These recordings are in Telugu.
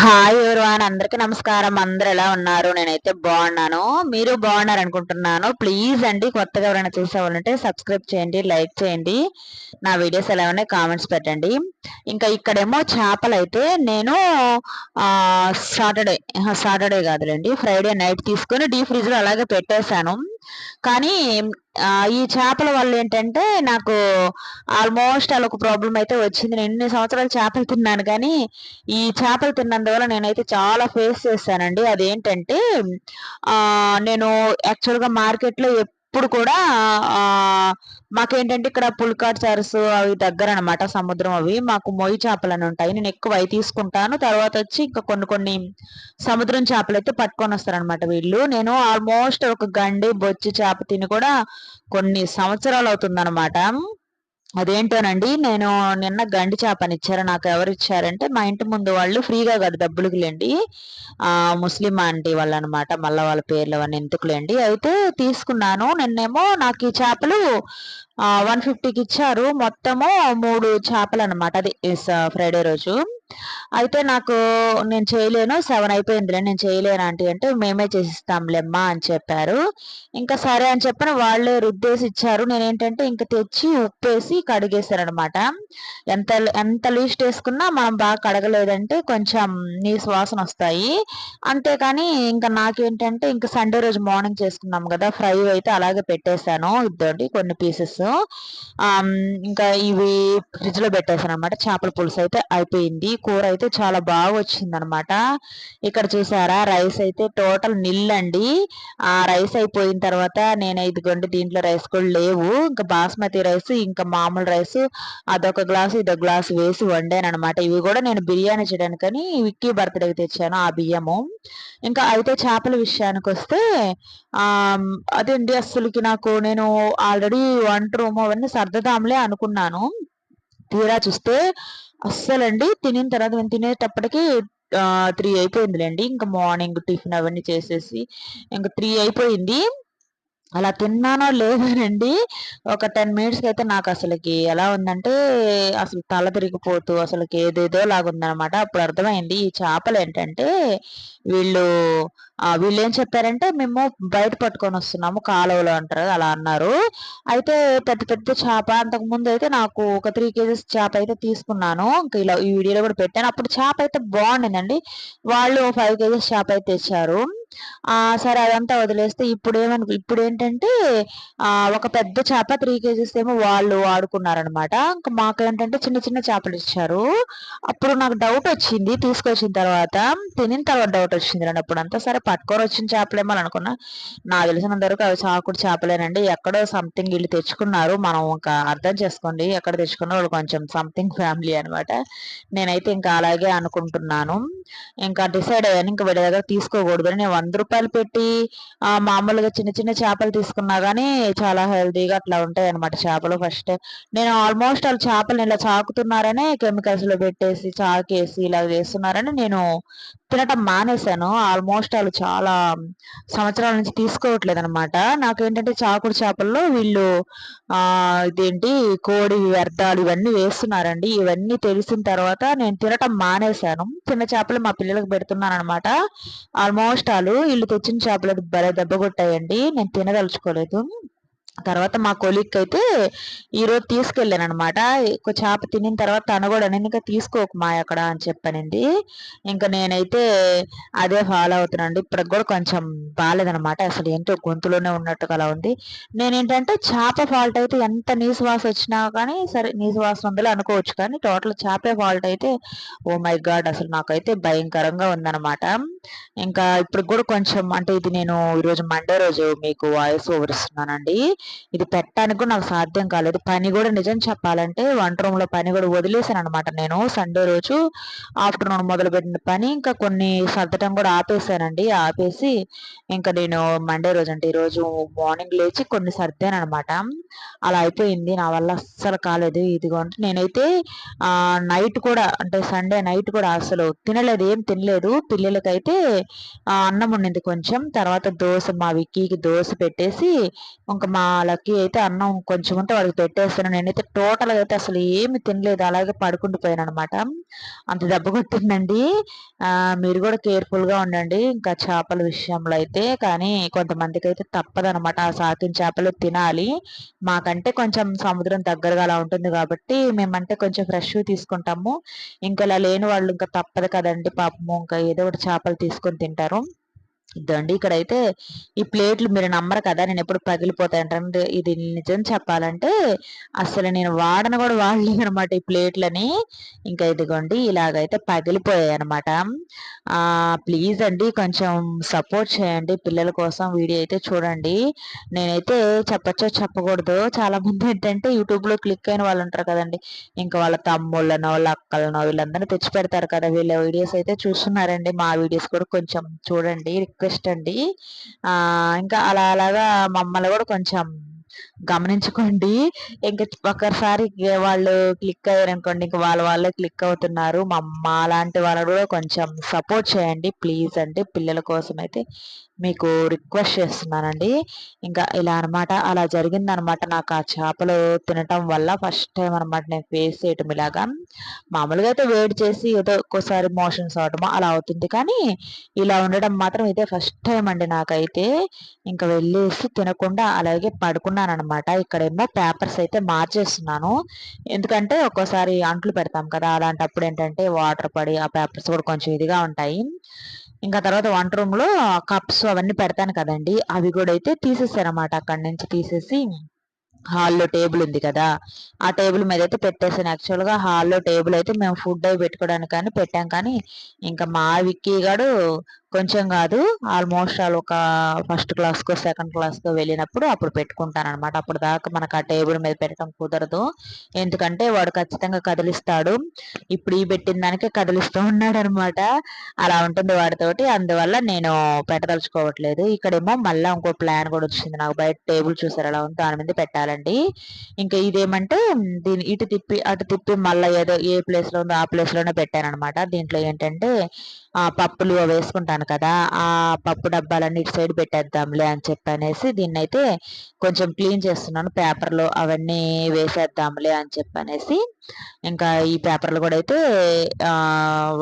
Hi everyone? అందరికీ నమస్కారం. అందరు ఎలా ఉన్నారు? నేనైతే బాగున్నాను. మీరు బాగున్నారు అనుకుంటున్నాను ప్లీజ్ అండి కొత్తగా ఎవరైనా చూసేవాళ్ళంటే సబ్స్క్రైబ్ చేయండి లైక్ చేయండి. నా వీడియోస్ ఎలా ఉన్నాయి కామెంట్స్ పెట్టండి. ఇంకా ఇక్కడేమో చేపలు అయితే నేను సాటర్డే సాటర్డే కాదులేండి ఫ్రైడే నైట్ తీసుకొని డీ ఫ్రిడ్జ్లో అలాగే పెట్టేశాను. కానీ ఈ చేపల వల్ల ఏంటంటే నాకు ఆల్మోస్ట్ అలా ఒక ప్రాబ్లం అయితే వచ్చింది. నేను ఎన్ని సంవత్సరాలు చేపలు తిన్నాను కానీ ఈ చేపలు తిన్నందువల్ల నేనైతే చాలా ఫేస్ చేశానండి. అదేంటంటే నేను యాక్చువల్గా మార్కెట్లో ఇప్పుడు కూడా మాకేంటంటే ఇక్కడ పుల్కాట్ సరస్సు అవి దగ్గర అనమాట సముద్రం అవి. మాకు మొయ్యి చేపలు అని ఉంటాయి. నేను ఎక్కువ అవి తీసుకుంటాను. తర్వాత వచ్చి ఇంకా కొన్ని కొన్ని సముద్రం చేపలు అయితే పట్టుకొని వస్తారనమాట వీళ్ళు. నేను ఆల్మోస్ట్ ఒక గండి బొచ్చి చేప తిని కూడా కొన్ని సంవత్సరాలు అవుతుందన్నమాట అదేంటోనండి నేను నిన్న గండి చేపని ఇచ్చారు నాకు ఎవరు ఇచ్చారంటే మా ఇంటి ముందు వాళ్ళు ఫ్రీగా కాదు డబ్బులకి లేండి ఆ ముస్లిం ఆంటీ వాళ్ళు అనమాట మళ్ళీ వాళ్ళ పేర్లు అవన్నీ ఎందుకులేండి. అయితే తీసుకున్నాను. నిన్నేమో నాకు ఈ చేపలు వన్ ఫిఫ్టీకి ఇచ్చారు. మొత్తము మూడు చేపలు అనమాట అది ఫ్రైడే uh, రోజు. అయితే నాకు నేను చేయలేను. సెవెన్ అయిపోయిందిలే. నేను చేయలేను ఆంటీ అంటే మేమే చేసిస్తాంలేమ్మా అని చెప్పారు. ఇంకా సరే అని చెప్పిన వాళ్ళే రుద్దేసి ఇచ్చారు. నేను ఏంటంటే ఇంకా తెచ్చి ఉప్పేసి కడిగేశారు అనమాట ఎంత ఎంత లీస్ట్ వేసుకున్నా మనం బాగా కడగలేదంటే కొంచెం నీ వాసన వస్తాయి. అంతేకాని ఇంకా నాకేంటంటే ఇంకా సండే రోజు మార్నింగ్ చేసుకున్నాం కదా. ఫ్రై అయితే అలాగే పెట్టేశాను. ఇద్దండి కొన్ని పీసెస్ ఇంకా ఇవి ఫ్రిడ్జ్లో అనమాట చేపల పులుసు అయితే అయిపోయింది. కూర అయితే చాలా బాగా వచ్చింది అనమాట ఇక్కడ చూసారా రైస్ అయితే టోటల్ నిల్లండి ఆ రైస్ అయిపోయిన తర్వాత నేను ఇదిగోండి దీంట్లో రైస్ కూడా లేవు. ఇంకా బాస్మతి రైస్ ఇంకా మామూలు రైస్ అదొక గ్లాసు ఇదొక గ్లాసు వేసి వండాను అనమాట ఇవి కూడా నేను బిర్యానీ చేయడానికని విక్కీ బర్త్డేకి తెచ్చాను ఆ బియ్యము. ఇంకా అయితే చేపల విషయానికి వస్తే అదేంటి అస్సలుకి నాకు నేను ఆల్రెడీ వన్ రూమ్ అవన్నీ సర్దదాంలే అనుకున్నాను. తీరా చూస్తే అస్సలండి తినిన తర్వాత మేము తినేటప్పటికి త్రీ అయిపోయిందిలేండి. ఇంకా మార్నింగ్ టిఫిన్ అవన్నీ చేసేసి ఇంకా త్రీ అయిపోయింది. అలా తిన్నానో లేదోనండి. ఒక టెన్ మినిట్స్కి అయితే నాకు అసలుకి ఎలా ఉందంటే అసలు తల తిరిగిపోతూ అసలుకి ఏదేదో లాగా ఉందనమాట అప్పుడు అర్థమైంది ఈ చేపలు ఏంటంటే వీళ్ళు వీళ్ళు ఏం చెప్పారంటే మేము బయట పట్టుకొని వస్తున్నాము కాలువలో అంటారు అలా అన్నారు. అయితే పెద్ద పెద్ద చేప అంతకు ముందు అయితే నాకు ఒక త్రీ కేజీస్ చేప అయితే తీసుకున్నాను. ఇంకా ఇలా ఈ వీడియోలో కూడా పెట్టాను. అప్పుడు చేప అయితే బాగుండిందండి. వాళ్ళు ఫైవ్ కేజీస్ చేప అయితే తెచ్చారు. సరే అదంతా వదిలేస్తే ఇప్పుడు ఏమను ఇప్పుడు ఏంటంటే ఆ ఒక పెద్ద చేప త్రీ కేజీస్ ఏమో వాళ్ళు వాడుకున్నారనమాట. ఇంకా మాకేంటంటే చిన్న చిన్న చేపలు ఇచ్చారు. అప్పుడు నాకు డౌట్ వచ్చింది తీసుకొచ్చిన తర్వాత తినిన తర్వాత డౌట్ వచ్చింది రండి అప్పుడు అంతా సరే పట్టుకొని వచ్చిన చేపలేమో అనుకున్నా. నాకు తెలిసినంత వరకు అవి చాకుడు చేపలేనండి. ఎక్కడో సంథింగ్ వీళ్ళు తెచ్చుకున్నారు. మనం ఇంకా అర్థం చేసుకోండి. ఎక్కడ తెచ్చుకున్న వాళ్ళు కొంచెం సంథింగ్ ఫ్యామిలీ అనమాట. నేనైతే ఇంకా అలాగే అనుకుంటున్నాను. ఇంకా డిసైడ్ అయ్యాను. ఇంకా వీళ్ళ దగ్గర తీసుకోకూడదు నేను వంద రూపాయలు పెట్టి మామూలుగా చిన్న చిన్న చేపలు తీసుకున్నా కానీ చాలా హెల్తీగా అట్లా ఉంటాయి అనమాట చేపలు ఫస్ట్. నేను ఆల్మోస్ట్ వాళ్ళు చేపలు ఇలా చాకుతున్నారనే కెమికల్స్లో పెట్టేసి చాకేసి ఇలా చేస్తున్నారని నేను తినటం మానేశాను. ఆల్మోస్ట్ వాళ్ళు చాలా సంవత్సరాల నుంచి తీసుకోవట్లేదు అనమాట నాకేంటంటే చాకుడు చేపల్లో వీళ్ళు ఆ ఇదేంటి కోడి వ్యర్థాలు ఇవన్నీ వేస్తున్నారండి. ఇవన్నీ తెలిసిన తర్వాత నేను తినటం మానేశాను. చిన్న చేపలు మా పిల్లలకు పెడుతున్నాను అనమాట ఆల్మోస్ట్ వాళ్ళు వీళ్ళు తెచ్చిన చేపలు భలే దెబ్బ కొట్టాయండి. నేను తినదలుచుకోలేదు. తర్వాత మా కొలీగ్ అయితే ఈరోజు తీసుకెళ్ళాను అనమాట చేప తినిన తర్వాత తను కూడా ఇంకా తీసుకోక మా అక్కడ అని చెప్పనింది ఇంకా నేనైతే అదే ఫాలో అవుతున్నాను ఇప్పటికి కూడా కొంచెం బాగాలేదనమాట అసలు ఏంటో గొంతులోనే ఉన్నట్టుగా అలా ఉంది. నేనేంటంటే చేప ఫాల్ట్ అయితే ఎంత నీసు వాస వచ్చినా కానీ సరే నీసు వాసన ఉందో అనుకోవచ్చు కానీ టోటల్ చేపే ఫాల్ట్ అయితే ఓ మై గాడ్ అసలు నాకైతే భయంకరంగా ఉందన్నమాట. ఇంకా ఇప్పుడు కూడా కొంచెం అంటే ఇది నేను ఈరోజు మండే రోజు మీకు వాయిస్ ఓవర్ ఇస్తున్నానండి. ఇది పెట్టడానికి కూడా నాకు సాధ్యం కాలేదు. పని కూడా నిజం చెప్పాలంటే వంట రూమ్లో పని కూడా వదిలేసాను అనమాట నేను. సండే రోజు ఆఫ్టర్నూన్ మొదలుపెట్టిన పని ఇంకా కొన్ని సర్దటం కూడా ఆపేసానండి ఆపేసి ఇంకా నేను మండే రోజు అంటే ఈరోజు మార్నింగ్ లేచి కొన్ని సర్దాను అనమాట అలా అయిపోయింది. నా వల్ల అస్సలు కాలేదు. ఇదిగో అంటే నేనైతే నైట్ కూడా అంటే సండే నైట్ కూడా అసలు తినలేదు. ఏం తినలేదు. పిల్లలకైతే అన్నం ఉండింది కొంచెం. తర్వాత దోశ మా విక్కీకి దోశ పెట్టేసి ఇంకా మా లక్కీ అయితే అన్నం కొంచెం ఉంటే వాడికి పెట్టేస్తాను. నేనైతే టోటల్ అయితే అసలు ఏమి తినలేదు. అలాగే పడుకుండిపోయాను అనమాట అంత దెబ్బ కొట్టిందండి. మీరు కూడా కేర్ఫుల్గా ఉండండి. ఇంకా చేపల విషయంలో అయితే. కానీ కొంతమందికి అయితే తప్పదనమాట ఆ సాకిన చేపలు తినాలి. మాకంటే కొంచెం సముద్రం దగ్గరగా అలా ఉంటుంది కాబట్టి మేమంటే కొంచెం ఫ్రెష్ తీసుకుంటాము. ఇంకా ఇలా లేని వాళ్ళు ఇంకా తప్పదు కదండి పాపము. ఇంకా ఏదో ఒకటి చేపలు తీసుకొని తింటారు. ఇదండి ఇక్కడైతే ఈ ప్లేట్లు మీరు నమ్మరు కదా నేను ఎప్పుడు పగిలిపోతాయంటే ఇది నిజం చెప్పాలంటే అసలు నేను వాడను కూడా వాడలేదు అనమాట ఈ ప్లేట్లని. ఇంకా ఇదిగోండి ఇలాగైతే పగిలిపోయాయి అనమాట ప్లీజ్ అండి కొంచెం సపోర్ట్ చేయండి పిల్లల కోసం వీడియో అయితే చూడండి. నేనైతే చెప్పచ్చో చెప్పకూడదు చాలా మంది ఏంటంటే యూట్యూబ్లో క్లిక్ అయిన వాళ్ళు ఉంటారు కదండి. ఇంకా వాళ్ళ తమ్ముళ్ళనో వాళ్ళ అక్కలనో వీళ్ళందరినీ తెచ్చి పెడతారు కదా వీళ్ళ వీడియోస్ అయితే చూస్తున్నారండి. మా వీడియోస్ కూడా కొంచెం చూడండి రిక్వెస్ట్ అండి. ఇంకా అలా అలాగా మమ్మల్ని కూడా కొంచెం గమనించుకోండి. ఇంకా ఒకసారి వాళ్ళు క్లిక్ అయ్యారు అనుకోండి ఇంకా వాళ్ళ వాళ్ళే క్లిక్ అవుతున్నారు. మా అమ్మ వాళ్ళు కూడా కొంచెం సపోర్ట్ చేయండి ప్లీజ్ అండి. పిల్లల కోసం అయితే మీకు రిక్వెస్ట్ చేస్తున్నానండి. ఇంకా ఇలా అనమాట అలా జరిగింది అనమాట నాకు ఆ చేపలు తినటం వల్ల ఫస్ట్ టైం అనమాట నేను ఫేస్ చేయటం ఇలాగా. మామూలుగా అయితే వేడి చేసి ఏదో ఒక్కోసారి మోషన్స్ అవటం అలా అవుతుంది. కానీ ఇలా ఉండడం మాత్రం ఇదే ఫస్ట్ టైం అండి నాకైతే. ఇంకా వెళ్ళేసి తినకుండా అలాగే పడుకున్నాను అనమాట ఇక్కడేమో పేపర్స్ అయితే మార్చేస్తున్నాను. ఎందుకంటే ఒక్కోసారి అంట్లు పెడతాం కదా అలాంటప్పుడు ఏంటంటే వాటర్ పడి ఆ పేపర్స్ కూడా కొంచెం ఇదిగా ఉంటాయి. ఇంకా తర్వాత వంట రూమ్లో కప్స్ అవన్నీ పెడతాను కదండి. అవి కూడా అయితే తీసేసారన్నమాట అక్కడి నుంచి తీసేసి. హాల్లో టేబుల్ ఉంది కదా. ఆ టేబుల్ మీద అయితే పెట్టేసాను యాక్చువల్గా హాల్లో టేబుల్ అయితే మేము ఫుడ్ అవి పెట్టుకోవడానికి కానీ పెట్టాం కానీ ఇంకా మా విక్కీ గాడు కొంచెం కాదు. ఆల్మోస్ట్ వాళ్ళు ఒక ఫస్ట్ క్లాస్కో సెకండ్ క్లాస్కో వెళ్ళినప్పుడు అప్పుడు పెట్టుకుంటాను అనమాట అప్పుడు దాకా మనకు ఆ టేబుల్ మీద పెట్టడం కుదరదు. ఎందుకంటే వాడు ఖచ్చితంగా కదిలిస్తాడు. ఇప్పుడు ఈ పెట్టిన దానికే కదిలిస్తూ ఉన్నాడు అనమాట అలా ఉంటుంది వాడితోటి. అందువల్ల నేను పెట్టదలుచుకోవట్లేదు. ఇక్కడేమో మళ్ళీ ఇంకో ప్లాన్ కూడా వచ్చింది. నాకు బయట టేబుల్ చూసారు అలా ఉంది దాని మీద పెట్టాలండి. ఇంకా ఇదేమంటే దీని ఇటు తిప్పి అటు తిప్పి మళ్ళీ ఏదో ఏ ప్లేస్లో ఉందో ఆ ప్లేస్లోనే పెట్టాను అనమాట దీంట్లో ఏంటంటే పప్పులు వేసుకుంటాను కదా ఆ పప్పు డబ్బాలన్నీ ఇటు సైడ్ పెట్టేద్దాంలే అని చెప్పనేసి దీన్ని అయితే కొంచెం క్లీన్ చేస్తున్నాను. పేపర్లు అవన్నీ వేసేద్దాంలే అని చెప్పి అనేసి ఇంకా ఈ పేపర్లు కూడా అయితే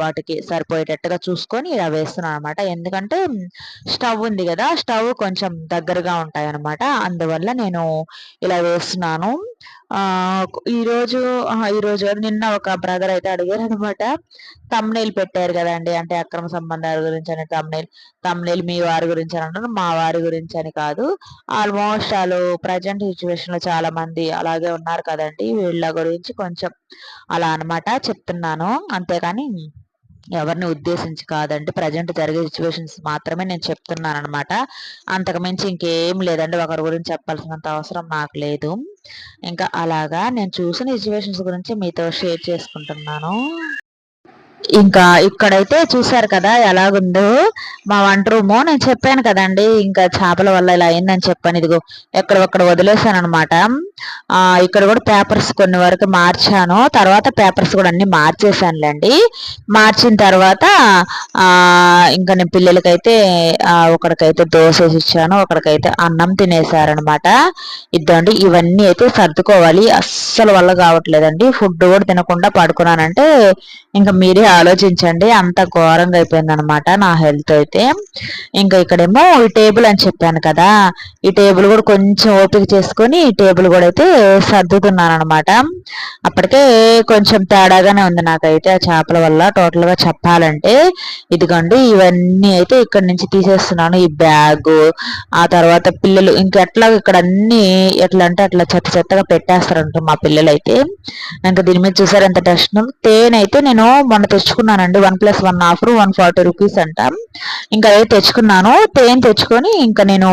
వాటికి సరిపోయేటట్టుగా చూసుకొని ఇలా వేస్తున్నాను అనమాట ఎందుకంటే స్టవ్ ఉంది కదా స్టవ్ కొంచెం దగ్గరగా ఉంటాయి అనమాట అందువల్ల నేను ఇలా వేస్తున్నాను. ఈరోజు ఈరోజు నిన్న ఒక బ్రదర్ అయితే అడిగారు అనమాట తమ్నేల్ పెట్టారు కదండి అంటే అక్రమ సంబంధాల గురించి అని తమ్నేల్ తమ్నేల్ మీ వారి గురించి అని అంటారు మా వారి గురించి అని కాదు. ఆల్మోస్ట్ వాళ్ళు ప్రజెంట్ సిచ్యువేషన్లో చాలా మంది అలాగే ఉన్నారు కదండి వీళ్ళ గురించి కొంచెం అలా అనమాట చెప్తున్నాను. అంతేకాని ఎవరిని ఉద్దేశించి కాదండి ప్రజెంట్ జరిగే సిచ్యువేషన్స్ మాత్రమే నేను చెప్తున్నాను అనమాట అంతకు మించి ఇంకేం లేదండి ఒకరి గురించి చెప్పాల్సినంత అవసరం నాకు లేదు. ఇంకా అలాగా నేను చూసిన సిచ్యువేషన్స్ గురించి మీతో షేర్ చేసుకుంటున్నాను. ఇంకా ఇక్కడైతే చూసారు కదా ఎలాగుందో మా వంట రూము నేను చెప్పాను కదండి ఇంకా చేపల వల్ల ఇలా అయిందని చెప్పాను. ఇదిగో ఎక్కడొక్కడ వదిలేసాను అనమాట ఇక్కడ కూడా పేపర్స్ కొన్ని వరకు మార్చాను. తర్వాత పేపర్స్ కూడా అన్ని మార్చేసానులేండి మార్చిన తర్వాత ఇంకా నేను పిల్లలకైతే ఒకడికైతే దోశ వేసి ఇచ్చాను ఒకడికైతే అన్నం తినేసారనమాట ఇద్దండి ఇవన్నీ అయితే సర్దుకోవాలి. అస్సలు వల్ల కావట్లేదండి. ఫుడ్ కూడా తినకుండా పడుకున్నానంటే ఇంకా మీరే ఆలోచించండి. అంత ఘోరంగా అయిపోయిందనమాట నా హెల్త్ అయితే. ఇంకా ఇక్కడేమో ఈ టేబుల్ అని చెప్పాను కదా ఈ టేబుల్ కూడా కొంచెం ఓపిక చేసుకొని ఈ టేబుల్ కూడా అయితే సర్దుతున్నాను అనమాట అప్పటికే కొంచెం తేడాగానే ఉంది నాకైతే ఆ చేపల వల్ల. టోటల్గా చెప్పాలంటే ఇదిగోండి ఇవన్నీ అయితే ఇక్కడ నుంచి తీసేస్తున్నాను. ఈ బ్యాగ్ ఆ తర్వాత పిల్లలు ఇంకెట్లా ఇక్కడ అన్ని ఎట్లా అంటే అట్లా చెత్త చెత్తగా పెట్టేస్తారంట మా పిల్లలు అయితే ఇంకా దీని మీద చూసారు ఎంత డస్ట్ తేనె అయితే నేను మొన్న తెచ్చుకున్నానండి. One plus one offer one forty rupees అంట. ఇంకా అదే తెచ్చుకున్నాను. తేనె తెచ్చుకొని ఇంకా నేను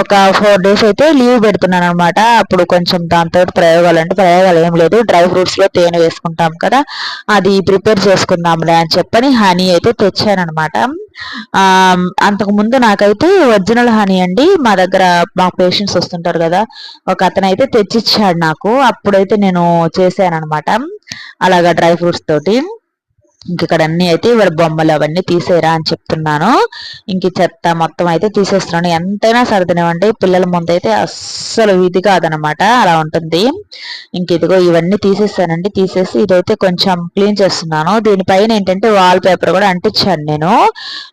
ఒక ఫోర్ డేస్ అయితే లీవ్ పెడుతున్నాను అనమాట అప్పుడు కొంచెం దాంతో ప్రయోగాలు అంటే ప్రయోగాలు ఏం లేదు. డ్రై ఫ్రూట్స్లో తేనె వేసుకుంటాం కదా. అది ప్రిపేర్ చేసుకుందాంలే అని చెప్పని హనీ అయితే తెచ్చానమాట అనమాట అంతకు ముందు నాకైతే ఒరిజినల్ హనీ అండి. మా దగ్గర మా పేషెంట్స్ వస్తుంటారు కదా. ఒక అతను అయితే తెచ్చిచ్చాడు నాకు. అప్పుడైతే నేను చేశాను అనమాట అలాగా డ్రై ఫ్రూట్స్ తోటి. ఇంక ఇక్కడ అన్ని అయితే ఇవాళ బొమ్మలు అవన్నీ తీసేరా అని చెప్తున్నాను. ఇంక చెత్త మొత్తం అయితే తీసేస్తున్నాను. ఎంతైనా సర్దనివ్వండి. పిల్లల ముందు అయితే అస్సలు ఇది కాదనమాట. అలా ఉంటుంది. ఇంక ఇదిగో ఇవన్నీ తీసేస్తానండి తీసేసి ఇదైతే కొంచెం క్లీన్ చేస్తున్నాను. దీనిపైన ఏంటంటే వాల్ పేపర్ కూడా అంటించాను నేను.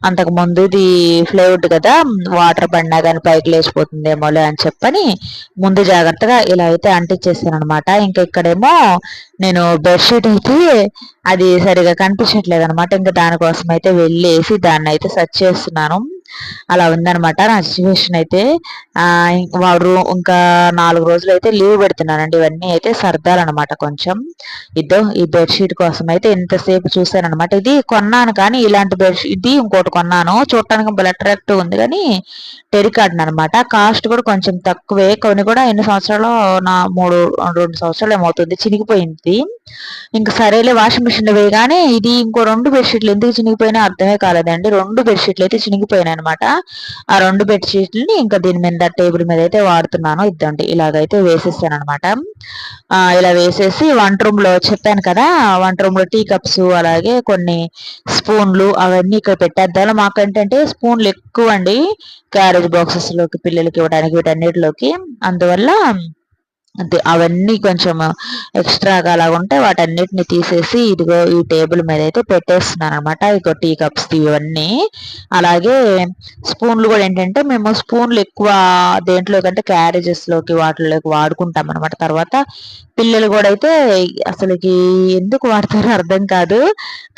అంతకు ముందు ఇది ఫ్లేవర్డ్ కదా వాటర్ పడినా కానీ పైకి లేచిపోతుందేమోలే అని చెప్పని ముందు జాగ్రత్తగా ఇలా అయితే అంటించేసాను అనమాట ఇంకా ఇక్కడేమో నేను బెడ్షీట్ అయితే అది సరిగా కనిపించట్లేదు అనమాట ఇంకా దానికోసం అయితే వెళ్ళేసి దాన్ని అయితే సెర్చ్ చేస్తున్నాను. అలా ఉందనమాట నా సిచ్యువేషన్ అయితే. వాడు ఇంకా నాలుగు రోజులు అయితే లీవ్ పెడుతున్నానండి. ఇవన్నీ అయితే సర్దాలన్నమాట కొంచెం. ఇదో ఈ బెడ్షీట్ కోసం అయితే ఇంతసేపు చూసానమాట ఇది కొన్నాను కానీ ఇలాంటి బెడ్షీట్ ఇది ఇంకోటి కొన్నాను. చూడటానికి బల్ అట్రాక్టివ్ ఉంది కానీ టెరికాటన్ అనమాట కాస్ట్ కూడా కొంచెం తక్కువే. కొన్ని కూడా ఎన్ని సంవత్సరాలు నా మూడు రెండు సంవత్సరాలు ఏమవుతుంది చినిగిపోయింది. ఇంకా సరేలే వాషింగ్ మిషన్ వేయగానే ఇది ఇంకో రెండు బెడ్షీట్లు ఎందుకు చినిగిపోయినా అర్థమే కాలేదండి. రెండు బెడ్షీట్లు అయితే చినిగిపోయినాయి అనమాట. ఆ రెండు బెడ్షీట్లని ఇంకా దీని మీద టేబుల్ మీద అయితే వాడుతున్నాను. ఇద్దండి. ఇలాగైతే వేసేస్తాను అనమాట ఇలా వేసేసి వంట రూమ్లో చెప్పాను కదా వంట రూమ్లో టీ కప్స్ అలాగే కొన్ని స్పూన్లు అవన్నీ ఇక్కడ పెట్టేద్దాం. మాకేంటంటే స్పూన్లు ఎక్కువ అండి క్యారేజ్ బాక్సెస్లోకి పిల్లలకి ఇవ్వడానికి వీటన్నిటిలోకి. అందువల్ల అవన్నీ కొంచెం ఎక్స్ట్రాగా అలా ఉంటే వాటన్నిటిని తీసేసి ఇదిగో ఈ టేబుల్ మీద అయితే పెట్టేస్తున్నాను అనమాట ఇగో టీ కప్స్ ఇవన్నీ. అలాగే స్పూన్లు కూడా ఏంటంటే మేము స్పూన్లు ఎక్కువ దేంట్లో కంటే క్యారేజెస్లోకి వాటిలోకి వాడుకుంటాం అనమాట తర్వాత పిల్లలు కూడా అయితే అసలుకి ఎందుకు వాడతారో అర్థం కాదు.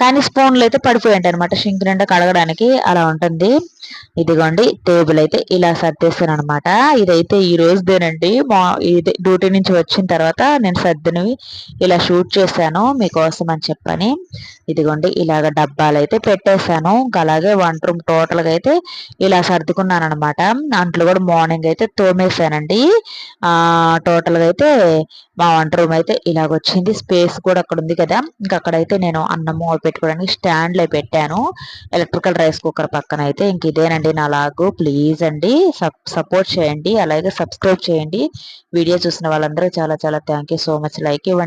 కానీ స్పూన్లు అయితే పడిపోయాయి అనమాట షింక్ నిండా కడగడానికి అలా ఉంటుంది. ఇదిగోండి టేబుల్ అయితే ఇలా సర్దేస్తాను అనమాట ఇదైతే ఈ రోజుదేనండి. మా ఇది డ్యూటీ నుంచి వచ్చిన తర్వాత నేను సర్దినవి ఇలా షూట్ చేశాను మీకోసం అని చెప్పని. ఇదిగోండి ఇలాగ డబ్బాలు అయితే పెట్టేశాను. ఇంకా అలాగే వంట రూమ్ టోటల్గా అయితే ఇలా సర్దుకున్నాను అనమాట అంట్లు కూడా మార్నింగ్ అయితే తోమేశానండి. టోటల్గా అయితే మా వంట రూమ్ అయితే ఇలాగ వచ్చింది స్పేస్ కూడా అక్కడ ఉంది కదా. ఇంకా అక్కడైతే నేను అన్నము పెట్టుకోవడానికి స్టాండ్లో పెట్టాను. ఎలక్ట్రికల్ రైస్ కుక్కర్ పక్కన అయితే ఇంక ఇదేనండి నా లాగు. ప్లీజ్ అండి సపోర్ట్ చేయండి. అలాగే సబ్స్క్రైబ్ చేయండి. వీడియో చూసిన వాళ్ళందరూ చాలా చాలా థ్యాంక్ సో మచ్. లైక్ ఇవ్వండి.